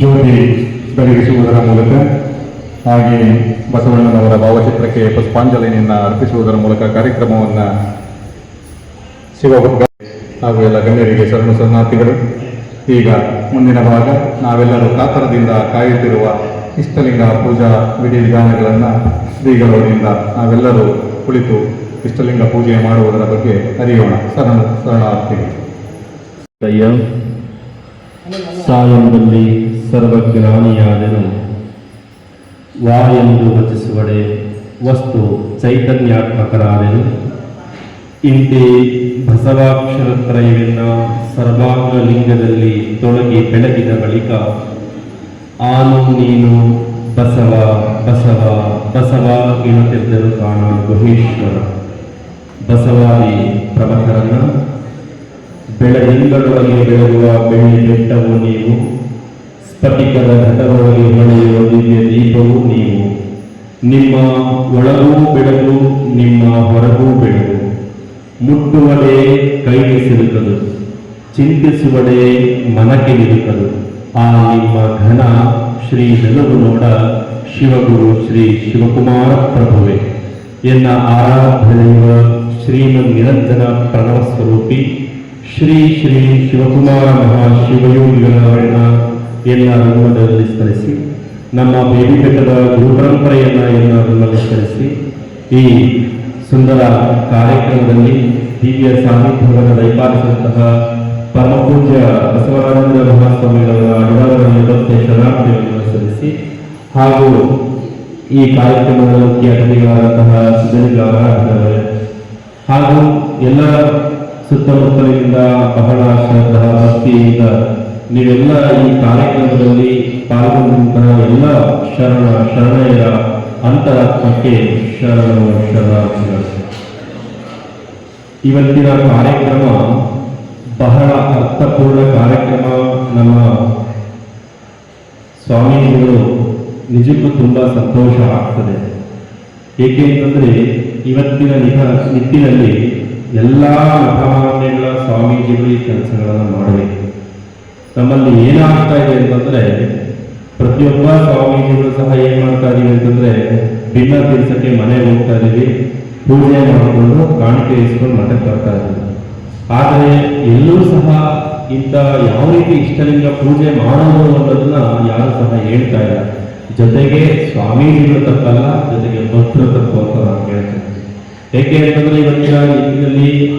ಜ್ಯೋತಿ ಬೆಳಗಿಸುವುದರ ಮೂಲಕ ಹಾಗೆ ಬಸವಣ್ಣನವರ ಭಾವಚಿತ್ರಕ್ಕೆ ಪುಷ್ಪಾಂಜಲಿಯನ್ನು ಅರ್ಪಿಸುವುದರ ಮೂಲಕ ಕಾರ್ಯಕ್ರಮವನ್ನು ಶಿವಭಕ್ತ ಹಾಗೂ ಎಲ್ಲ ಗಣ್ಯರಿಗೆ ಶರಣು ಶರಣಾರ್ಥಿಗಳು ಈಗ ಮುಂದಿನ ಭಾಗ, ನಾವೆಲ್ಲರೂ ಕಾತರದಿಂದ ಕಾಯುತ್ತಿರುವ ಇಷ್ಟಲಿಂಗ ಪೂಜಾ ವಿಧಿವಿಧಾನಗಳನ್ನು ಶ್ರೀಗಳವರಿಂದ ನಾವೆಲ್ಲರೂ ಕುಳಿತು ಇಷ್ಟಲಿಂಗ ಪೂಜೆ ಮಾಡುವುದರ ಬಗ್ಗೆ ಅರಿಯೋಣ. ಸರಣ ಶರಣಾರ್ಥಿಗಳು. ಕಯ್ಯ ಸಾಯಂದಲ್ಲಿ ಸರ್ವಜ್ಞಾನಿಯಾದನು ವಾ ಎಂದು ರಚಿಸುವಡೆ ವಸ್ತು ಚೈತನ್ಯಾತ್ಮಕರಾದನು. ಇಂತೆ ಬಸವಾಕ್ಷರತ್ರಯವೆನ್ನ ಸರ್ವಾಂಗ ಲಿಂಗದಲ್ಲಿ ತೊಡಗಿ ಬೆಳಗಿದ ಬಳಿಕ, ಆನು ನೀನು ಬಸವ ಬಸವ ಬಸವ ಎನ್ನುತ್ತಿದ್ದರು ಕಾಣ ಗುಹೇಶ್ವರ. ಬಸವಾದಿ ಪ್ರಮಥರನ್ನ ಬೆಳದಿಂಗಳೊಳಗೆ ಬೆಳಗುವ ಬೆಳ್ಳಿ ಬೆಟ್ಟವು ನೀವು ಸ್ಫಟಿಕದ ಘಟಗಳಲ್ಲಿ ಹೊಳೆಯುವ ದಿವ್ಯ ದೀಪವು ನೀವು. ನಿಮ್ಮ ಒಳಗೂ ಬೆಳಗು ನಿಮ್ಮ ಹೊರಗೂ ಬೆಳಗು ಮುಟ್ಟುವಡೆ ಕೈಗೆ ಸಿಗುತ್ತದೆ ಚಿಂತಿಸುವಡೆ ಮನಕ್ಕೆ ನಿಲುಕದು. ಆ ನಿಮ್ಮ ಘನ ಶ್ರೀ ನೆಲವು ನೋಡ ಶಿವಗುರು ಶ್ರೀ ಶಿವಕುಮಾರ ಪ್ರಭುವೆ. ಎನ್ನ ಆರಾಧನೆಯುವ ಶ್ರೀಮನ್ ನಿರಂಜನ ಪ್ರಣವ ಸ್ವರೂಪಿ ಶ್ರೀ ಶ್ರೀ ಶಿವಕುಮಾರ ಮಹಾಶಿವಯೋಗಿಗಳವರನ್ನ ಎಲ್ಲ ರಂಗದಲ್ಲಿ ಸ್ಮರಿಸಿ ನಮ್ಮ ಬೇಬಿ ಬೆಟ್ಟದ ಗುರು ಪರಂಪರೆಯನ್ನ ಎಲ್ಲ ರಂಗದಲ್ಲಿ ಸ್ಮರಿಸಿ ಈ ಸುಂದರ ಕಾರ್ಯಕ್ರಮದಲ್ಲಿ ದಿವ್ಯ ಸಾಹಿತ್ಯವನ್ನು ದಯಪಾಲಿಸಿದಂತಹ ಪರಮಪೂಜ್ಯ ಬಸವರಾಜೇಂದ್ರ ಮಹಾಸ್ವಾಮಿಗಳ ಅನುರಾಧ ಇವತ್ತೇ ಶರಣಾರ್ಥಿಗಳನ್ನು ಸಲ್ಲಿಸಿ ಹಾಗೂ ಈ ಕಾರ್ಯಕ್ರಮದ ಮುಖ್ಯ ಅತಿಥಿಗಳಾದಂತಹ ಸುಧನಿಗಳವರ ಹಾಗೂ ಎಲ್ಲ ಸುತ್ತಮುತ್ತಲಿನಿಂದ ಬಹಳ ಶ್ರದ್ಧಾ ಭಕ್ತಿಯಿಂದ ನೀವೆಲ್ಲ ಈ ಕಾರ್ಯಕ್ರಮದಲ್ಲಿ ಪಾಲ್ಗೊಂಡಂತಹ ಎಲ್ಲ ಶರಣ ಶರಣೆಯ ಅಂತರಾತ್ಮಕ್ಕೆ ಶರಣು ಶರಣಾರ್ಥಿಗಳು ಇವತ್ತಿನ ಕಾರ್ಯಕ್ರಮ ಬಹಳ ಅರ್ಥಪೂರ್ಣ ಕಾರ್ಯಕ್ರಮ. ನಮ್ಮ ಸ್ವಾಮೀಜಿಗಳು ನಿಜಕ್ಕೂ ತುಂಬಾ ಸಂತೋಷ ಆಗ್ತದೆ. ಏಕೆ ಅಂತಂದರೆ ಇವತ್ತಿನ ನಿಹ ನಿಟ್ಟಿನಲ್ಲಿ ಎಲ್ಲ ಮಠಮಾನ್ಯಗಳ ಸ್ವಾಮೀಜಿಗಳು ಈ ಕೆಲಸಗಳನ್ನು ಮಾಡಬೇಕು. ನಮ್ಮಲ್ಲಿ ಏನಾಗ್ತಾ ಇದೆ ಅಂತಂದ್ರೆ, ಪ್ರತಿಯೊಬ್ಬ ಸ್ವಾಮೀಜಿಗಳು ಸಹ ಏನ್ ಮಾಡ್ತಾ ಇದೀವಿ ಅಂತಂದ್ರೆ ಭಿನ್ನ ತೀರ್ಸಕ್ಕೆ ಮನೆಗೆ ಹೋಗ್ತಾ ಇದೀವಿ, ಪೂಜೆ ಮಾಡಿಕೊಂಡು ಕಾಣಿಕೆ ಇಸ್ಕೊಂಡು ಮಠಕ್ಕೆ ಬರ್ತಾ ಇದ್ದೀವಿ ಆದರೆ ಎಲ್ಲರೂ ಸಹ ಇಂಥ ಯಾವ ರೀತಿ ಇಷ್ಟಲಿಂಗ ಪೂಜೆ ಮಾಡೋದು ಅನ್ನೋದನ್ನ ಯಾರು ಸಹ ಹೇಳ್ತಾ ಇಲ್ಲ. ಜೊತೆಗೆ ಸ್ವಾಮೀಜಿಗಳು ತಪ್ಪಲ್ಲ, ಜೊತೆಗೆ ಭಕ್ತರು ತಪ್ಪು ಅಂತ ನಾನು ಹೇಳ್ತೇನೆ. ಏಕೆ ಅಂತಂದ್ರೆ ಇವತ್ತಿನ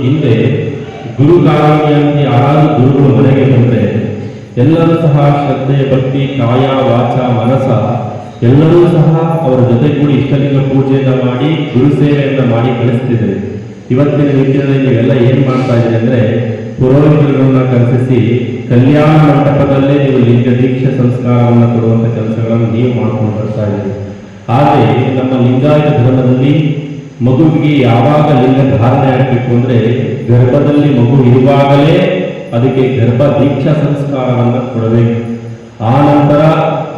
ಹಿಂದೆ ಗುರು ಯಾರಾದ್ರೂ ಗುರುಗಳು ಮನೆಗೆ ಬಂದ್ರೆ ಎಲ್ಲರೂ ಸಹ ಶ್ರದ್ಧೆ ಭಕ್ತಿ ಕಾಯ ವಾಚ, ಮನಸ, ಎಲ್ಲರೂ ಸಹ ಅವರ ಜೊತೆಗೂಡಿ ಇಷ್ಟಲಿಂಗ ಪೂಜೆಯನ್ನು ಮಾಡಿ, ಗುರು ಸೇವೆಯನ್ನ ಮಾಡಿ ಕಳಿಸ್ತಿದ್ರು. ಇವತ್ತಿನ ನಿಟ್ಟಿನಲ್ಲಿ ನೀವೆಲ್ಲ ಏನ್ ಮಾಡ್ತಾ ಇದ್ದೀರಿ ಅಂದ್ರೆ ಪುರೋಹಿತರನ್ನ ಕರೆಸಿಸಿ ಕಲ್ಯಾಣ ಮಂಟಪದಲ್ಲೇ ನೀವು ಲಿಂಗ ದೀಕ್ಷೆ ಸಂಸ್ಕಾರವನ್ನು ಕೊಡುವಂತ ಕೆಲಸಗಳನ್ನು ನೀವು ಮಾಡ್ಕೊಂಡು ಬರ್ತಾ ಇದ್ದೀರಿ. ಆದರೆ ನಮ್ಮ ಲಿಂಗಾಯತ ಧರ್ಮದಲ್ಲಿ ಮಗುವಿಗೆ ಯಾವಾಗ ಲಿಂಗ ಧಾರಣೆ ಆಗಬೇಕು ಅಂದ್ರೆ ಗರ್ಭದಲ್ಲಿ ಮಗು ಇರುವಾಗಲೇ ಅದಕ್ಕೆ ಗರ್ಭ ದೀಕ್ಷಾ ಸಂಸ್ಕಾರವನ್ನು ಕೊಡಬೇಕು. ಆ ನಂತರ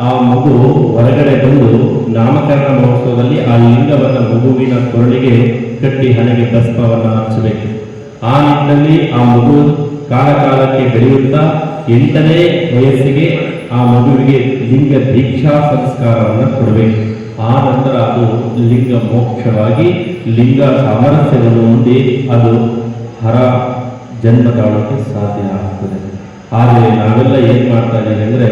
ಆ ಮಗು ಹೊರಗಡೆ ಬಂದು ನಾಮಕರಣ ಮಹೋತ್ಸವದಲ್ಲಿ ಆ ಲಿಂಗವನ್ನು ಮಗುವಿನ ಕೊರಳಿಗೆ ಕಟ್ಟಿ ಹಣೆಗೆ ಭಸ್ಮವನ್ನು ಹಚ್ಚಬೇಕು ಆ ನಿಟ್ಟಿನಲ್ಲಿ ಆ ಮಗು ಕಾಲಕಾಲಕ್ಕೆ ಬೆಳೆಯುತ್ತಾ ಎಂಟನೇ ವಯಸ್ಸಿಗೆ ಆ ಮಗುವಿಗೆ ಲಿಂಗ ದೀಕ್ಷಾ ಸಂಸ್ಕಾರವನ್ನು ಕೊಡಬೇಕು. ಆ ನಂತರ ಅದು ಲಿಂಗ ಮೋಕ್ಷವಾಗಿ ಲಿಂಗ ಸಾಮರಸ್ಯವನ್ನು ಹೊಂದಿ ಅದು ಹರ ಜನ್ಮ ತಾಳೋಕೆ ಸಾಧ್ಯ ಆಗ್ತದೆ. ಆದರೆ ನಾವೆಲ್ಲ ಏನು ಮಾಡ್ತಾ ಇದ್ದೀವಿ ಅಂದರೆ,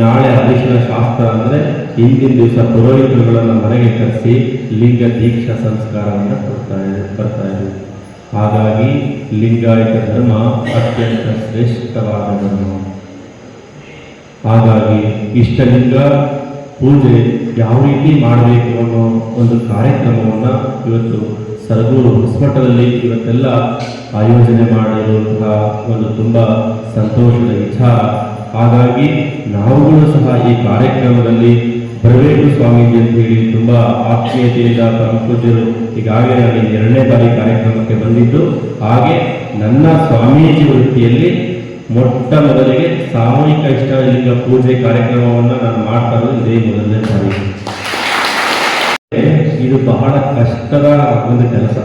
ನಾಳೆ ಅರಿಶಿನ ಶಾಸ್ತ್ರ ಅಂದರೆ ಹಿಂದಿನ ದಿವಸ ಪುರೋಹಿತರುಗಳನ್ನು ಮನೆಗೆ ಕರೆಸಿ ಲಿಂಗ ದೀಕ್ಷಾ ಸಂಸ್ಕಾರವನ್ನು ಕೊಡ್ತಾ ಬರ್ತಾ ಇದೆ ಹಾಗಾಗಿ ಲಿಂಗಾಯತ ಧರ್ಮ ಅತ್ಯಂತ ಶ್ರೇಷ್ಠವಾದ ಧರ್ಮ ಹಾಗಾಗಿ ಇಷ್ಟಲಿಂಗ ಪೂಜೆ ಯಾವ ರೀತಿ ಮಾಡಬೇಕು ಅನ್ನೋ ಒಂದು ಕಾರ್ಯಕ್ರಮವನ್ನು ಇವತ್ತು ಸರಗೂರು ಹೊಸಮಠದಲ್ಲಿ ಇವತ್ತೆಲ್ಲ ಆಯೋಜನೆ ಮಾಡಿರುವಂತಹ ಒಂದು ತುಂಬ ಸಂತೋಷದ ವಿಚಾರ. ಹಾಗಾಗಿ ನಾವುಗಳು ಸಹ ಈ ಕಾರ್ಯಕ್ರಮದಲ್ಲಿ ಬರಬೇಕು ಸ್ವಾಮೀಜಿ ಅಂತ ಹೇಳಿ ತುಂಬ ಆತ್ಮೀಯತೆಯಿಂದ ಪ್ರಮುಖರು ಈಗಾಗಲೇ ನಾನು ಎರಡನೇ ಬಾರಿ ಕಾರ್ಯಕ್ರಮಕ್ಕೆ ಬಂದಿದ್ದು. ಹಾಗೆ ನನ್ನ ಸ್ವಾಮೀಜಿ ವೃತ್ತಿಯಲ್ಲಿ ಮೊಟ್ಟ ಮೊದಲಿಗೆ ಸಾಮೂಹಿಕ ಇಷ್ಟಲಿಂಗ ಪೂಜೆ ಕಾರ್ಯಕ್ರಮವನ್ನು ನಾನು ಮಾಡ್ತಾ ಇರೋದು ಇದೇ ಮೊದಲನೇ ಬಾರಿ. ಇದು ಬಹಳ ಕಷ್ಟದ ಒಂದು ಕೆಲಸ.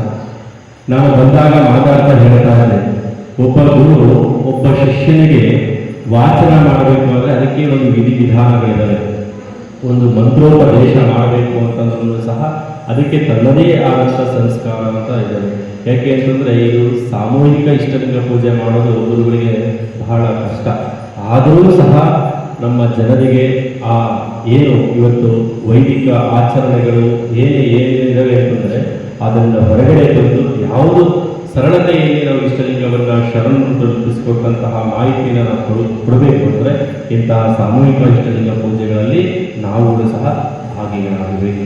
ನಾನು ಬಂದಾಗ ಮಾತಾಡ್ತಾ ಹೇಳ್ತಾ ಇದ್ದೆ ಒಬ್ಬ ಗುರು, ಒಬ್ಬ ಶಿಷ್ಯನಿಗೆ ವಾಚನ ಮಾಡಬೇಕು ಅಂದರೆ ಅದಕ್ಕೆ ಒಂದು ವಿಧಿ ವಿಧಾನಗಳಿದ್ದಾವೆ ಒಂದು ಮಂತ್ರೋಪದೇಶ ಮಾಡಬೇಕು ಅಂತಂದ್ರೂ ಸಹ ಅದಕ್ಕೆ ತನ್ನದೇ ಆದಂಥ ಸಂಸ್ಕಾರ ಅಂತ ಇದ್ದಾವೆ ಯಾಕೆ ಅಂತಂದರೆ ಇದು ಸಾಮೂಹಿಕ ಇಷ್ಟಲಿಂಗ ಪೂಜೆ ಮಾಡೋದು ಗುರುಗಳಿಗೆ ಬಹಳ ಕಷ್ಟ. ಆದರೂ ಸಹ ನಮ್ಮ ಜನರಿಗೆ ಆ ಏನು ಇವತ್ತು ವೈದಿಕ ಆಚರಣೆಗಳು ಏನೇ ಏನಿದ್ದಾವೆ ಅಂತಂದರೆ ಅದರಿಂದ ಹೊರಗಡೆ ಬಂದು ಯಾವುದು ಸರಳತೆಯಲ್ಲಿ ನಾವು ಇಷ್ಟಲಿಂಗವನ್ನು ಶರಣನ್ನು ತಲುಪಿಸಿಕೊಟ್ಟಂತಹ ಮಾಹಿತಿಯನ್ನು ನಾವು ಕೊಡ ಕೊಡಬೇಕು ಅಂದರೆ ಇಂತಹ ಸಾಮೂಹಿಕ ಇಷ್ಟಲಿಂಗ ಪೂಜೆಗಳಲ್ಲಿ ನಾವು ಸಹ ಭಾಗಿಗಳಾಗಬೇಕು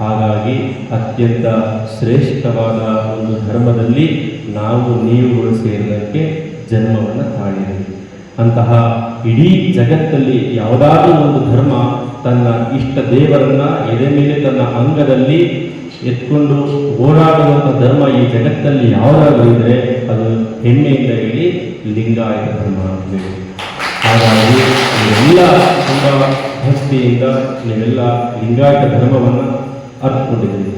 ಹಾಗಾಗಿ ಅತ್ಯಂತ ಶ್ರೇಷ್ಠವಾದ ಒಂದು ಧರ್ಮದಲ್ಲಿ ನಾವು ನೀವುಗಳು ಸೇರಿದಕ್ಕೆ ಜನ್ಮವನ್ನು ತಾಳಿದ್ದೀವಿ ಅಂತಹ ಇಡೀ ಜಗತ್ತಲ್ಲಿ ಯಾವುದಾದ್ರೂ ಒಂದು ಧರ್ಮ ತನ್ನ ಇಷ್ಟ ದೇವರನ್ನ ಎದೆ ಮೇಲೆ ತನ್ನ ಅಂಗದಲ್ಲಿ ಎತ್ಕೊಂಡು ಓಡಾಡುವಂಥ ಧರ್ಮ ಈ ಜಗತ್ತಲ್ಲಿ ಯಾವುದಾದ್ರೂ ಇದ್ರೆ ಅದು ಹೆಮ್ಮೆಯಿಂದ ಹೇಳಿ ಲಿಂಗಾಯತ ಧರ್ಮ ಅಂತ ಹಾಗಾಗಿ ನೀವೆಲ್ಲ ತುಂಬ ಭಕ್ತಿಯಿಂದ ನೀವೆಲ್ಲ ಲಿಂಗಾಯತ ಧರ್ಮವನ್ನು ಅರ್ಥಕೊಂಡಿದ್ದೀವಿ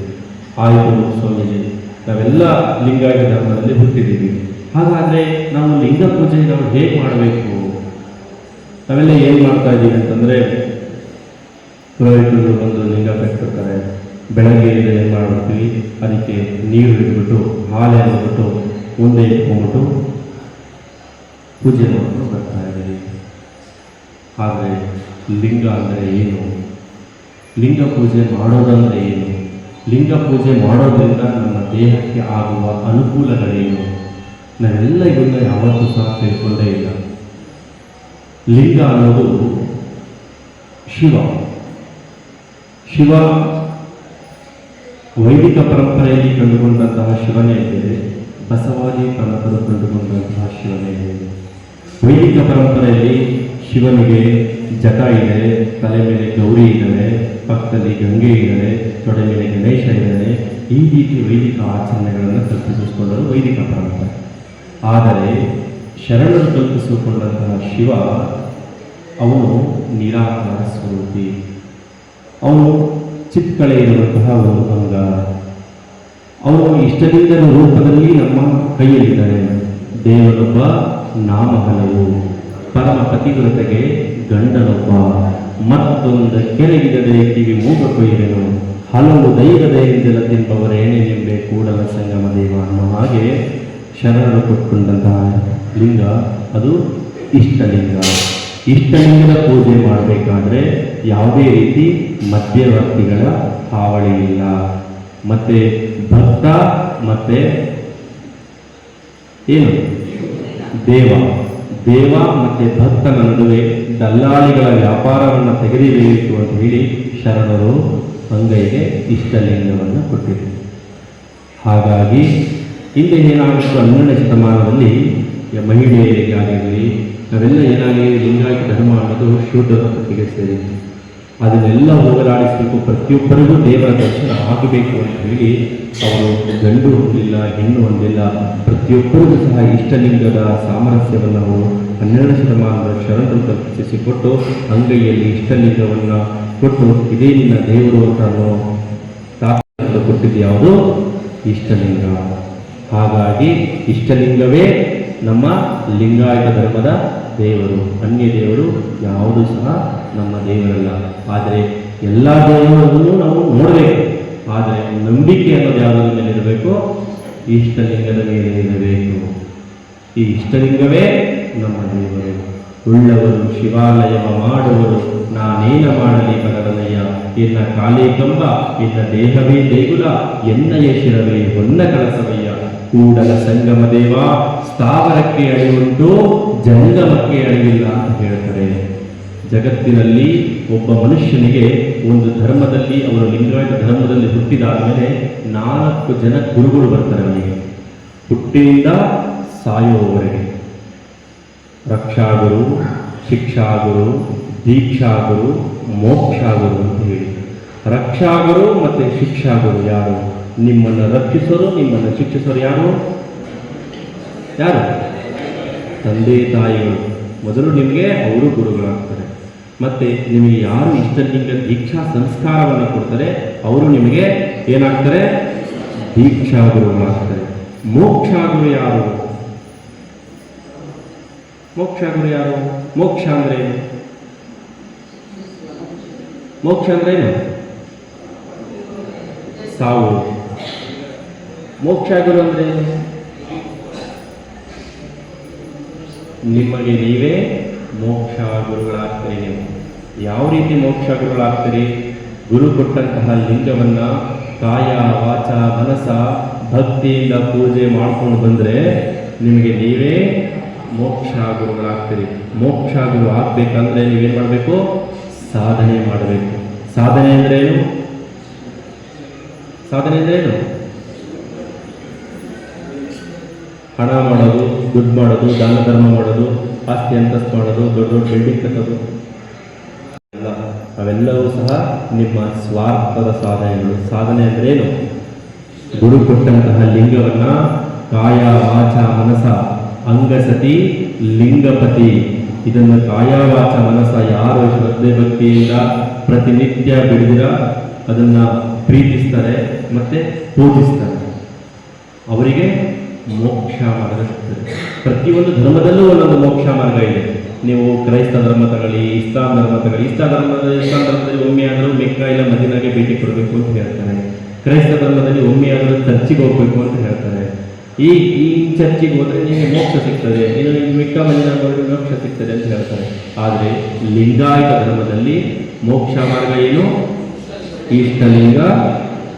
ಆಯಿತು ಸ್ವಾಮೀಜಿ, ನಾವೆಲ್ಲ ಲಿಂಗಾಯತ ಧರ್ಮದಲ್ಲಿ ಹುಟ್ಟಿದ್ದೀವಿ. ಹಾಗಾದ್ರೆ ನಾವು ಲಿಂಗ ಪೂಜೆ ನಾವು ಹೇಗೆ ಮಾಡಬೇಕು? ನಾವೆಲ್ಲ ಏನು ಮಾಡ್ತಾ ಇದ್ದೀವಿ ಅಂತಂದರೆ, ಪುರೋಹಿತರು ಬಂದು ಲಿಂಗ ಕಟ್ಟಿರ್ತಾರೆ, ಬೆಳಗ್ಗೆ ಏನು ಮಾಡ್ಬಿಡ್ತೀವಿ? ಅದಕ್ಕೆ ನೀರು ಇಟ್ಬಿಟ್ಟು ಹಾಲೆ ಹಾಕ್ಬಿಟ್ಟು ಮುಂದೆ ಇಟ್ಕೊಂಡ್ಬಿಟ್ಟು ಪೂಜೆ ಮಾಡ್ಕೊಂಡು ಬರ್ತಾ ಇದ್ದೀವಿ ಆದರೆ ಲಿಂಗ ಅಂದರೆ ಏನು? ಲಿಂಗ ಪೂಜೆ ಮಾಡೋದಂದರೆ ಏನು? ಲಿಂಗ ಪೂಜೆ ಮಾಡೋದ್ರಿಂದ ನಮ್ಮ ದೇಹಕ್ಕೆ ಆಗುವ ಅನುಕೂಲಗಳೇನು? ನಾವೆಲ್ಲ ಇದನ್ನು ಯಾವತ್ತೂ ಸಹ ತಿಳ್ಕೊಂಡೇ ಇಲ್ಲ. ಲಿಂಗ ಅನ್ನೋದು ಶಿವ. ಶಿವ ವೈದಿಕ ಪರಂಪರೆಯಲ್ಲಿ ಕಂಡುಕೊಂಡಂತಹ ಶಿವನೇ ಇದೆ. ಬಸವಾದಿ ಪರಂಪರೆ ಕಂಡುಕೊಂಡಂತಹ ಶಿವನೇ ಇದೆ. ವೈದಿಕ ಪರಂಪರೆಯಲ್ಲಿ ಶಿವನಿಗೆ ಜಟ ಇದೆ, ತಲೆ ಮೇಲೆ ಗೌರಿ ಇದ್ದಾನೆ, ಪಕ್ಕದಲ್ಲಿ ಗಂಗೆ ಇದ್ದಾನೆ, ತೊಡೆ ಮೇಲೆ ಗಣೇಶ ಇದ್ದಾನೆ. ಈ ರೀತಿ ವೈದಿಕ ಆಚರಣೆಗಳನ್ನು ಕಲ್ಪಿಸಿಕೊಂಡರು ವೈದಿಕ ಪರಂಪರೆ. ಆದರೆ ಶರಣರು ಕಲ್ಪಿಸಿಕೊಂಡಂತಹ ಶಿವ, ಅವನು ನಿರಾಕಾರ ಸ್ವರೂಪಿ. ಅವನು ಚಿತ್ಕಳೆ ಇರುವಂತಹ ಒಂದು ಅಂಗ. ಅವನು ಇಷ್ಟದಿಂದ ರೂಪದಲ್ಲಿ ನಮ್ಮ ಕೈಯಲ್ಲಿದ್ದಾನೆ ದೇವರೊಬ್ಬ ನಾಮಹಲವು ಪರಮ ಪತಿವ್ರತೆಗೆ ಗಂಡನೊಬ್ಬ. ಮತ್ತೊಂದು ಕೆಳಗಿದದೆ ಕಿವಿ ಮೂಗ ಕೊಯ್ಯನು ಹಲವು ದೈವದೆಯಿಂದಲ ತಿಂಬವರೇಣೆ ನಿಂಬೆ ಕೂಡಲ ಸಂಗಮ ದೇವ ಅನ್ನೋ ಹಾಗೆ ಶರಣರು ಕೊಟ್ಕೊಂಡಂತಹ ಲಿಂಗ, ಅದು ಇಷ್ಟಲಿಂಗ. ಇಷ್ಟಲಿಂಗದ ಪೂಜೆ ಮಾಡಬೇಕಾದ್ರೆ ಯಾವುದೇ ರೀತಿ ಮಧ್ಯವರ್ತಿಗಳ ಹಾವಳಿ ಇಲ್ಲ. ಮತ್ತೆ ಭಕ್ತ, ಮತ್ತೆ ಏನು? ದೇವ. ದೇವ ಮತ್ತೆ ಭಕ್ತನ ನಡುವೆ ದಲ್ಲಾಳಿಗಳ ವ್ಯಾಪಾರವನ್ನು ತೆಗೆದಿಡಬೇಕು ಅಂತ ಹೇಳಿ ಶರಣರು ಅಂಗೈಗೆ ಇಷ್ಟಲಿಂಗವನ್ನು ಕೊಟ್ಟಿದ್ದರು ಹಾಗಾಗಿ ಹಿಂದೆ ಏನಾಗಿತ್ತು ಹನ್ನೆರಡನೇ ಶತಮಾನದಲ್ಲಿ ಮಹಿಳೆಯರಿಗಾಗಿರಲಿ ನಾವೆಲ್ಲ ಏನಾಗಿ ಲಿಂಗಾಯತ ಧರ್ಮ ಅನ್ನೋದು ಶೂದ್ರದ ಪತ್ರಿಕೆ ಸೇರಿದೆ. ಅದನ್ನೆಲ್ಲ ಹೋಗಲಾಡಿಸಬೇಕು. ಪ್ರತಿಯೊಬ್ಬರಿಗೂ ದೇವರ ದರ್ಶನ ಆಗಬೇಕು ಅಂತ ಹೇಳಿ ಅವರು ಗಂಡು ಹೊಂದಿಲ್ಲ, ಹೆಣ್ಣು ಹೊಂದಿಲ್ಲ, ಪ್ರತಿಯೊಬ್ಬರಿಗೂ ಸಹ ಇಷ್ಟಲಿಂಗದ ಸಾಮರಸ್ಯವನ್ನು ಅವರು ಹನ್ನೆರಡು ಶತಮಾನದ ಶರಣರು ಕಲ್ಪಿಸಿಕೊಟ್ಟು ಅಂಗೈಯಲ್ಲಿ ಇಷ್ಟಲಿಂಗವನ್ನು ಕೊಟ್ಟು ಇದೇ ನಿನ್ನ ದೇವರು ಅಂತ ಕೊಟ್ಟಿದ್ದು ಯಾವುದು ಇಷ್ಟಲಿಂಗ. ಹಾಗಾಗಿ ಇಷ್ಟಲಿಂಗವೇ ನಮ್ಮ ಲಿಂಗಾಯತ ಧರ್ಮದ ದೇವರು, ಅನ್ಯ ದೇವರು ಯಾವುದೂ ಸಹ ನಮ್ಮ ದೇವರಲ್ಲ. ಆದರೆ ಎಲ್ಲ ದೇವರನ್ನು ನಾವು ನೋಡಬೇಕು. ಆದರೆ ನಂಬಿಕೆ ಅನ್ನೋದು ಯಾವುದರ ಮೇಲೆ ಇರಬೇಕು? ಇಷ್ಟಲಿಂಗದ ಮೇಲೆ ಇರಬೇಕು. ಈ ಇಷ್ಟಲಿಂಗವೇ ನಮ್ಮ ದೇವರು. ಉಳ್ಳವರು ಶಿವಾಲಯ ಮಾಡುವರು. ನಾನೇನ ಮಾಡಲಿ ಬರಲಯ್ಯ ಎನ್ನ ಕಾಲೇ ಕಂಬ, ಎನ್ನ ದೇಹವೇ ದೇಗುಲ ಎನ್ನಯ ಶಿರವೇ ಹೊನ್ನ ಕಳಸವಯ್ಯ? ಕೂಡಲ ಸಂಗಮ ದೇವ, ಸ್ಥಾವರಕ್ಕೆ ಅಳಿಯುಂಟು, ಜಂಗಮಕ್ಕೆ ಅಳಿವಿಲ್ಲ ಅಂತ ಹೇಳ್ತಾರೆ. ಜಗತ್ತಿನಲ್ಲಿ ಒಬ್ಬ ಮನುಷ್ಯನಿಗೆ ಒಂದು ಧರ್ಮದಲ್ಲಿ ಅವರು ಲಿಂಗಾಯತ ಧರ್ಮದಲ್ಲಿ ಹುಟ್ಟಿದಾದ ಮೇಲೆ ನಾಲ್ಕು ಜನ ಗುರುಗಳು ಬರ್ತಾರೆ ಅವನಿಗೆ. ಹುಟ್ಟಿನಿಂದ ಸಾಯುವವರೆಗೆ. ರಕ್ಷಾಗುರು, ಶಿಕ್ಷಾಗುರು, ದೀಕ್ಷಾಗುರು, ಮೋಕ್ಷಾಗುರು ಅಂತ ಹೇಳಿ ರಕ್ಷಾಗುರು ಮತ್ತೆ ಶಿಕ್ಷಾಗುರು ಯಾರು? ನಿಮ್ಮನ್ನು ರಕ್ಷಿಸೋರು, ನಿಮ್ಮನ್ನು ಶಿಕ್ಷಿಸೋರು ಯಾರು? ಯಾರು? ತಂದೆ, ತಾಯಿಗಳು. ಮೊದಲು ನಿಮಗೆ ಅವರು ಗುರುಗಳಾಗ್ತಾರೆ. ಮತ್ತೆ ನಿಮಗೆ ಯಾರು ಇಷ್ಟಲಿಂಗ ದೀಕ್ಷಾ ಸಂಸ್ಕಾರವನ್ನು ಕೊಡ್ತಾರೆ, ಅವರು ನಿಮಗೆ ಏನಾಗ್ತಾರೆ? ದೀಕ್ಷಾ ಗುರುಗಳಾಗ್ತಾರೆ. ಮೋಕ್ಷ ಗುರು ಯಾರು? ಮೋಕ್ಷ ಗುರು ಯಾರು? ಮೋಕ್ಷ ಅಂದ್ರೆ ಏನು? ಮೋಕ್ಷ ಅಂದ್ರೆ ಏನು? ಸಾವು. ಮೋಕ್ಷ ಗುರು ಅಂದ್ರೆ? ನಿಮಗೆ ನೀವೇ ಮೋಕ್ಷ ಗುರುಗಳಾಗ್ತೀರಿ. ನೀವು ಯಾವ ರೀತಿ ಮೋಕ್ಷ ಗುರುಗಳಾಗ್ತೀರಿ? ಗುರು ಕೊಟ್ಟಂತಹ ಲಿಂಗವನ್ನ ಕಾಯ, ವಾಚ, ಮನಸ, ಭಕ್ತಿಯಿಂದ ಪೂಜೆ ಮಾಡ್ಕೊಂಡು ಬಂದ್ರೆ ನಿಮಗೆ ನೀವೇ ಮೋಕ್ಷ ಗುರುಗಳಾಗ್ತೀರಿ. ಮೋಕ್ಷ ಗುರು ಆಗ್ಬೇಕಂದ್ರೆ ನೀವೇನ್ ಮಾಡಬೇಕು? ಸಾಧನೆ ಮಾಡಬೇಕು. ಸಾಧನೆ ಅಂದ್ರೆ ಏನು? ಸಾಧನೆ ಅಂದ್ರೆ ಏನು? ಹಣ ಮಾಡೋದು, ದುಡ್ಡು ಮಾಡೋದು, ದಾನ ಧರ್ಮ ಮಾಡೋದು, ಆಸ್ತಿ ಅಂತಸ್ತು ಮಾಡೋದು, ದೊಡ್ಡ ದೊಡ್ಡ ಬಿಲ್ಡಿಂಗ್ ಕಟ್ಟೋದು. ಎಲ್ಲ, ಅವೆಲ್ಲವೂ ಸಹ ನಿಮ್ಮ ಸ್ವಾರ್ಥದ ಸಾಧನೆಗಳು. ಸಾಧನೆ ಅಂದ್ರೆ ಏನು? ಗುರು ಕೊಟ್ಟಂತಹ ಲಿಂಗವನ್ನ ಕಾಯ, ವಾಚ, ಮನಸ, ಅಂಗಸತಿ, ಲಿಂಗಪತಿ. ಇದನ್ನು ಕಾಯ, ವಾಚ, ಮನಸ ಯಾರು ಶ್ರದ್ಧೆ ಭಕ್ತಿಯಿಂದ ಪ್ರತಿನಿತ್ಯ ಬಿಡಿದಿರ ಅದನ್ನ ಪ್ರೀತಿಸ್ತಾರೆ ಮತ್ತೆ ಪೂಜಿಸ್ತಾರೆ. ಅವರಿಗೆ ಮೋಕ್ಷ ಮಾರ್ಗ ಸಿಗ್ತದೆ ಪ್ರತಿಯೊಂದು ಧರ್ಮದಲ್ಲೂ ಒಂದೊಂದು ಮೋಕ್ಷ ಮಾರ್ಗ ಇದೆ. ನೀವು ಕ್ರೈಸ್ತ ಧರ್ಮ ತಗೊಳ್ಳಿ ಇಸ್ಲಾಂ ಧರ್ಮ ತಗೊಳ್ಳಿ ಇಸ್ಲಾಂ ಧರ್ಮದ, ಇಸ್ಲಾಂ ಧರ್ಮದಲ್ಲಿ ಒಮ್ಮೆ ಆದರೂ ಮೆಕ್ಕ ಇಲ್ಲ ಮದಿನಾಗೆ ಭೇಟಿ ಕೊಡಬೇಕು ಅಂತ ಹೇಳ್ತಾರೆ. ಕ್ರೈಸ್ತ ಧರ್ಮದಲ್ಲಿ ಒಮ್ಮೆ ಆದರೂ ಚರ್ಚಿಗೆ ಹೋಗ್ಬೇಕು ಅಂತ ಹೇಳ್ತಾರೆ. ಈ ಈ ಚರ್ಚಿಗೆ ಹೋದರೆ ನಿಮಗೆ ಮೋಕ್ಷ ಸಿಗ್ತದೆ. ಇನ್ನು ಮಿಕ್ಕ, ಮದಿನಾಗ ಹೋದರೆ ಮೋಕ್ಷ ಸಿಗ್ತದೆ ಅಂತ ಹೇಳ್ತಾರೆ. ಆದರೆ ಲಿಂಗಾಯತ ಧರ್ಮದಲ್ಲಿ ಮೋಕ್ಷ ಮಾರ್ಗ ಏನು? ಇಷ್ಟಲಿಂಗ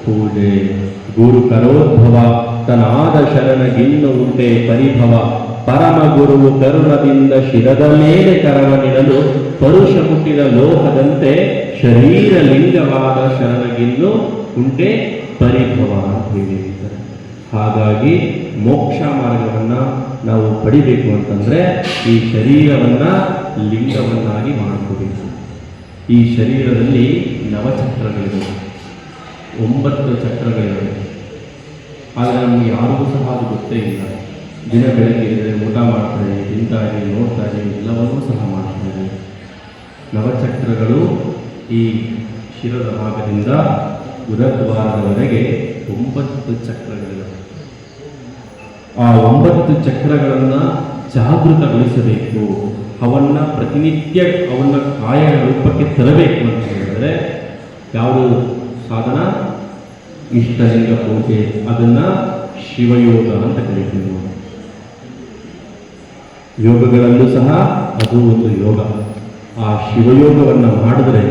ಪೂಜೆ. ಗುರು ಕರೋದ್ಭವ. ತನಾದ ಶರಣಗಿನ್ನು ಉಂಟೆ ಪರಿಭವ. ಪರಮ ಗುರುವು ಕರುಣದಿಂದ ಶಿರದ ಮೇಲೆ ಕರವನಿಡಲು ಪರುಷ ಹುಟ್ಟಿದ ಲೋಕದಂತೆ ಶರೀರ ಲಿಂಗವಾದ ಶರಣಗಿನ್ನು ಉಂಟೆ ಪರಿಭವ ಹೇಳಿರ್ತಾರೆ ಹಾಗಾಗಿ ಮೋಕ್ಷ ಮಾರ್ಗವನ್ನ ನಾವು ಪಡಿಬೇಕು ಅಂತಂದ್ರೆ ಈ ಶರೀರವನ್ನ ಲಿಂಗವನ್ನಾಗಿ ಮಾಡ್ಕೋಬೇಕು. ಈ ಶರೀರದಲ್ಲಿ ನವಚಕ್ರಗಳಿವೆ. ಒಂಬತ್ತು ಚಕ್ರಗಳಿವೆ. ಆದರೆ ನಮಗೆ ಯಾರಿಗೂ ಸಹ ಅದು ಗೊತ್ತೇ ಇಲ್ಲ. ದಿನ ಬೆಳಗ್ಗೆ ಇದ್ದರೆ ಊಟ ಮಾಡ್ತಾರೆ ತಿಂತಾರೆ ನೋಡ್ತಾರೆ ಎಲ್ಲವನ್ನೂ ಸಹ ಮಾಡ್ತಾರೆ ನವಚಕ್ರಗಳು ಈ ಶಿರದ ಭಾಗದಿಂದ ಗುರದ್ವಾರದವರೆಗೆ ಒಂಬತ್ತು ಚಕ್ರಗಳಿವೆ. ಆ ಒಂಬತ್ತು ಚಕ್ರಗಳನ್ನು ಜಾಗೃತಗೊಳಿಸಬೇಕು. ಅವನ್ನ ಪ್ರತಿನಿತ್ಯ ಅವನ್ನ ಕಾಯ ರೂಪಕ್ಕೆ ತರಬೇಕು ಅಂತ ಹೇಳಿದರೆ, ಯಾವುದು ಸಾಧನ? ಇಷ್ಟಲಿಂಗ ಪೂಜೆ ಅದನ್ನ ಶಿವಯೋಗ ಅಂತ ಕರಿತೀವಿ. ನಾವು ಯೋಗಗಳಲ್ಲೂ ಸಹ ಅದು ಒಂದು ಯೋಗ. ಆ ಶಿವಯೋಗವನ್ನು ಮಾಡಿದ್ರೆ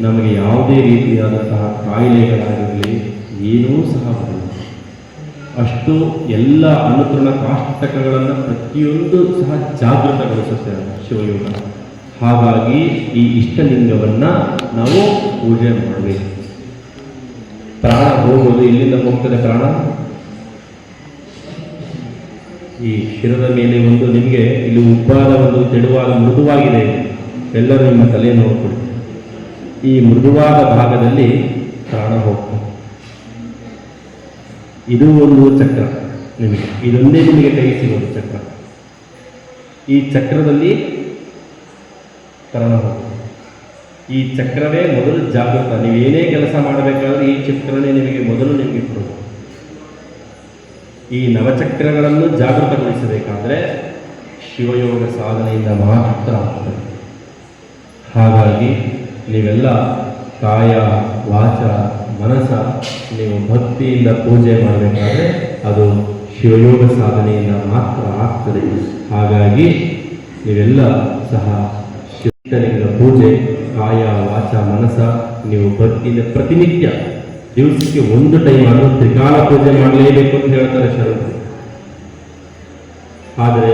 ನಮಗೆ ಯಾವುದೇ ರೀತಿಯಾದಂತಹ ಕಾಯಿಲೆಗಳಾಗಿರಲಿ, ಏನೂ ಸಹ ಬರಲ್ಲ. ಅಷ್ಟು ಎಲ್ಲ ಅನುಕರಣ ಕಾಷ್ಟಕಗಳನ್ನು ಪ್ರತಿಯೊಂದು ಸಹ ಜಾಗೃತಗೊಳಿಸುತ್ತೆ ಶಿವಯೋಗ. ಹಾಗಾಗಿ ಈ ಇಷ್ಟಲಿಂಗವನ್ನು ನಾವು ಪೂಜೆ ಮಾಡಬೇಕು. ಪ್ರಾಣ ಹೋಗೋದು ಎಲ್ಲಿಂದ ಹೋಗ್ತದೆ ಪ್ರಾಣ? ಈ ಶಿರದ ಮೇಲೆ ಒಂದು ನಿಮಗೆ ಇಲ್ಲಿ ಉಬ್ಬಾದ ಒಂದು ತೆಳುವಾದ ಮೃದುವಾಗಿದೆ. ಎಲ್ಲರೂ ನಿಮ್ಮ ತಲೆಯನ್ನು ನೋಡ್ಕೊಳ್ಳಿ. ಈ ಮೃದುವಾದ ಭಾಗದಲ್ಲಿ ಪ್ರಾಣ ಹೋಗ್ತದೆ. ಇದು ಒಂದು ಚಕ್ರ ನಿಮಗೆ. ಇದೊಂದೇ ನಿಮಗೆ ಕೈ ಸಿಗೋದು ಚಕ್ರ. ಈ ಚಕ್ರದಲ್ಲಿ ಪ್ರಾಣ ಹೋಗ್ತದೆ. ಈ ಚಕ್ರವೇ ಮೊದಲು ಜಾಗೃತ. ನೀವೇನೇ ಕೆಲಸ ಮಾಡಬೇಕಾದ್ರೆ ಈ ಚಕ್ರನೇ ನಿಮಗೆ ಮೊದಲು ನಿಮಗೆ ಕೊಡುವ ಈ ನವಚಕ್ರಗಳನ್ನು ಜಾಗೃತಗೊಳಿಸಬೇಕಾದ್ರೆ ಶಿವಯೋಗ ಸಾಧನೆಯಿಂದ ಮಾತ್ರ ಆಗ್ತದೆ. ಹಾಗಾಗಿ ನೀವೆಲ್ಲ ಕಾಯ, ವಾಚ, ಮನಸ ನೀವು ಭಕ್ತಿಯಿಂದ ಪೂಜೆ ಮಾಡಬೇಕಾದ್ರೆ ಅದು ಶಿವಯೋಗ ಸಾಧನೆಯಿಂದ ಮಾತ್ರ ಆಗ್ತದೆ. ಹಾಗಾಗಿ ನೀವೆಲ್ಲ ಸಹ ಶಿವನಿಂದ ಪೂಜೆ ವಾಚ ಮನಸ ನೀವು ಭಕ್ತಿಯಿಂದ ಪ್ರತಿನಿತ್ಯ ದಿವಸಕ್ಕೆ ಒಂದು ಟೈಮ್ ಆದರೂ ತ್ರಿಕಾಲ ಪೂಜೆ ಮಾಡಲೇಬೇಕು ಅಂತ ಹೇಳ್ತಾರೆ ಶರಣರು. ಆದರೆ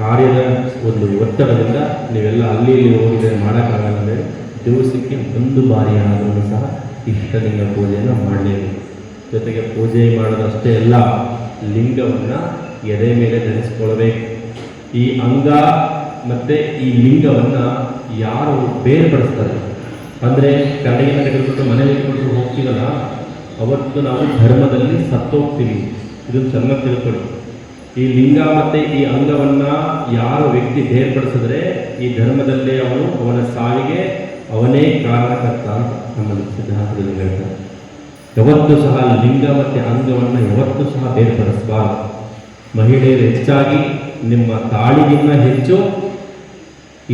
ಕಾರ್ಯದ ಒಂದು ಒತ್ತಡದಿಂದ ನೀವೆಲ್ಲ ಅಲ್ಲಿ ಇಲ್ಲಿ ಹೋಗಿದ್ರೆ ಮಾಡೋಕ್ಕಾಗಲ್ಲದೆ ದಿವಸಕ್ಕೆ ಒಂದು ಆದರೂ ಸಹ ಇಷ್ಟಲಿಂಗ ಪೂಜೆಯನ್ನು ಮಾಡಲೇಬೇಕು. ಜೊತೆಗೆ ಪೂಜೆ ಮಾಡೋದಷ್ಟೇ ಅಲ್ಲ, ಲಿಂಗವನ್ನು ಎದೆ ಮೇಲೆ ಧರಿಸ್ಕೊಳ್ಬೇಕು. ಈ ಅಂಗ ಮತ್ತೆ ಈ ಲಿಂಗವನ್ನ ಯಾರು ಬೇರ್ಪಡಿಸ್ತಾರೆ? ಅಂದ್ರೆ ಕಡೆಯಿಂದ ತೆಗೆದುಕೊಂಡು ಮನೇಲಿ ಇಟ್ಕೊಂಡು ಹೋಗ್ತೀವಲ್ಲ, ಅವತ್ತು ನಾವು ಧರ್ಮದಲ್ಲಿ ಸತ್ತೋಗ್ತೀವಿ. ಇದು ಚೆನ್ನಾಗಿ ತಿಳ್ಕೊಳ್ಳಿ. ಈ ಲಿಂಗ ಮತ್ತೆ ಈ ಅಂಗವನ್ನ ಯಾರು ವ್ಯಕ್ತಿ ಬೇರ್ಪಡಿಸಿದ್ರೆ ಈ ಧರ್ಮದಲ್ಲೇ ಅವನು ಅವನ ಸಾವಿಗೆ ಅವನೇ ಕಾರಣಕರ್ತ ಅಂತ ನಮ್ಮ ಸಿದ್ಧಾಂತದಲ್ಲಿ ಹೇಳ್ತಾರೆ. ಯಾವತ್ತೂ ಸಹ ಲಿಂಗ ಮತ್ತೆ ಅಂಗವನ್ನ ಯಾವತ್ತೂ ಸಹ ಬೇರ್ಪಡಿಸಬಾರದು. ಮಹಿಳೆಯರು ಹೆಚ್ಚಾಗಿ ನಿಮ್ಮ ತಾಳಿಗಿನ್ನ ಹೆಚ್ಚು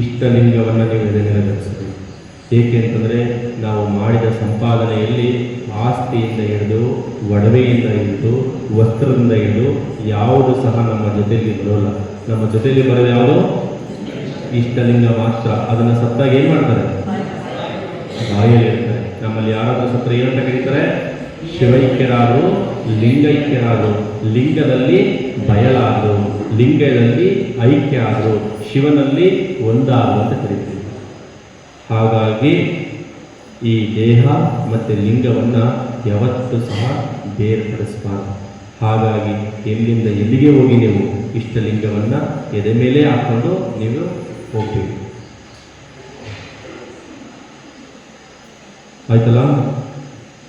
ಇಷ್ಟ ಲಿಂಗವನ್ನು ನೀವು ಎದೆ ಏಕೆ ಅಂತಂದರೆ ನಾವು ಮಾಡಿದ ಸಂಪಾದನೆಯಲ್ಲಿ ಆಸ್ತಿಯಿಂದ ಹಿಡಿದು, ಒಡವೆಯಿಂದ ಹಿಡಿದು, ವಸ್ತ್ರದಿಂದ ಹಿಡಿದು ಯಾವುದು ಸಹ ನಮ್ಮ ಜೊತೆಯಲ್ಲಿ ಬರೋಲ್ಲ. ನಮ್ಮ ಜೊತೆಯಲ್ಲಿ ಬರೋದು ಯಾವುದು? ಇಷ್ಟಲಿಂಗ ಮಾತ್ರ. ಅದನ್ನು ಸತ್ತಾಗ ಏನು ಮಾಡ್ತಾರೆ? ಬಾಯಲ್ಲಿ ಇರ್ತಾರೆ ನಮ್ಮಲ್ಲಿ ಯಾರಾದರೂ ಸತ್ರ ಏನಂತ ಕರೀತಾರೆ? ಶಿವೈಕ್ಯರಾದರು ಲಿಂಗೈಕ್ಯರಾದರು ಲಿಂಗದಲ್ಲಿ ಬಯಲಾದರು ಲಿಂಗದಲ್ಲಿ ಐಕ್ಯ ಆದರು ಶಿವನಲ್ಲಿ ಒಂದಾದರು ಅಂತ ಕರೀತೀವಿ ಹಾಗಾಗಿ ಈ ದೇಹ ಮತ್ತು ಲಿಂಗವನ್ನು ಯಾವತ್ತೂ ಸಹ ಬೇರ್ಪಡಿಸಬಾರದು. ಹಾಗಾಗಿ ಎಲ್ಲಿಂದ ಎಲ್ಲಿಗೆ ಹೋಗಿ ನೀವು ಇಷ್ಟಲಿಂಗವನ್ನು ಎದೆ ಮೇಲೆ ಹಾಕ್ಕೊಂಡು ನೀವು ಹೋಗ್ತೀವಿ ಆಯ್ತಲ್ಲ?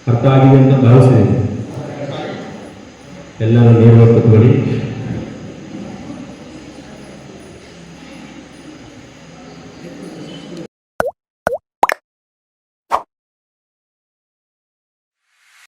ಅರ್ಥ ಆಗಿದೆ ಅಂತ ಭಾವಿಸಿದ್ದೀನಿ ಎಲ್ಲರೂ ನೇರವಾಗಿ ಕೂತ್ಕೊಳ್ಳಿ.